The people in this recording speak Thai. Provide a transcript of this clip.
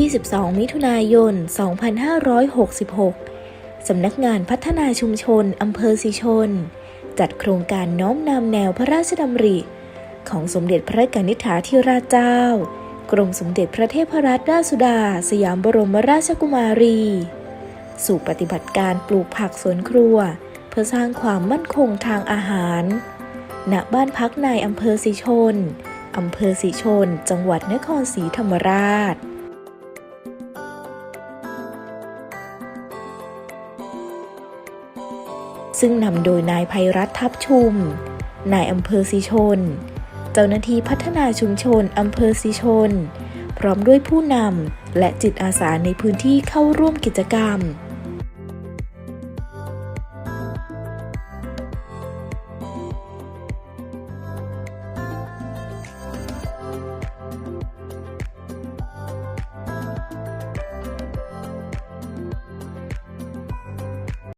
22 มิถุนายน 2566 สำนักงานพัฒนาชุมชนอำเภอสิชน จัดโครงการน้อมนำแนวพระราชดำริ ของสมเด็จพระกนิษฐาธิราชเจ้า กรมสมเด็จพระเทพรัตนราชสุดา สยามบรมราชกุมารี สู่ปฏิบัติการปลูกผักสวนครัว เพื่อสร้างความมั่นคงทางอาหารณบ้านพักในอำเภอสิชน อำเภอสิชน จังหวัดนครศรีธรรมราช ซึ่งนำโดยนายภัยรัฐทับชุม นายอำเภอสิชน เจ้าหน้าที่พัฒนาชุมชนอำเภอสิชน พร้อมด้วยผู้นำและจิตอาสาในพื้นที่เข้าร่วมกิจกรรม